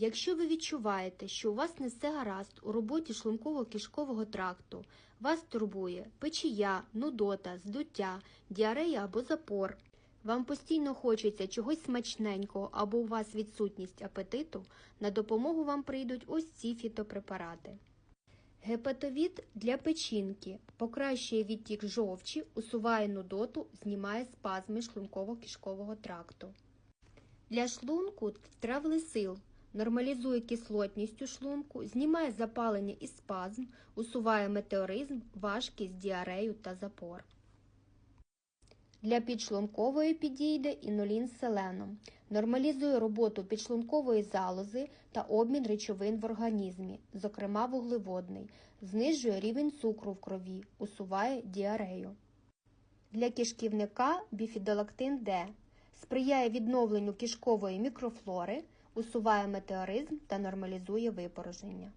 Якщо ви відчуваєте, що у вас не все гаразд у роботі шлунково-кишкового тракту, вас турбує печія, нудота, здуття, діарея або запор, вам постійно хочеться чогось смачненького або у вас відсутність апетиту, на допомогу вам прийдуть ось ці фітопрепарати. Гепатовід для печінки покращує відтік жовчі, усуває нудоту, знімає спазми шлунково-кишкового тракту. Для шлунку травлесил нормалізує кислотність у шлунку, знімає запалення і спазм, усуває метеоризм, важкість, діарею та запор. Для підшлункової підійде інулін з селеном. Нормалізує роботу підшлункової залози та обмін речовин в організмі, зокрема вуглеводний, знижує рівень цукру в крові, усуває діарею. Для кишківника біфідолактин Д сприяє відновленню кишкової мікрофлори, усуває метеоризм та нормалізує випорожнення.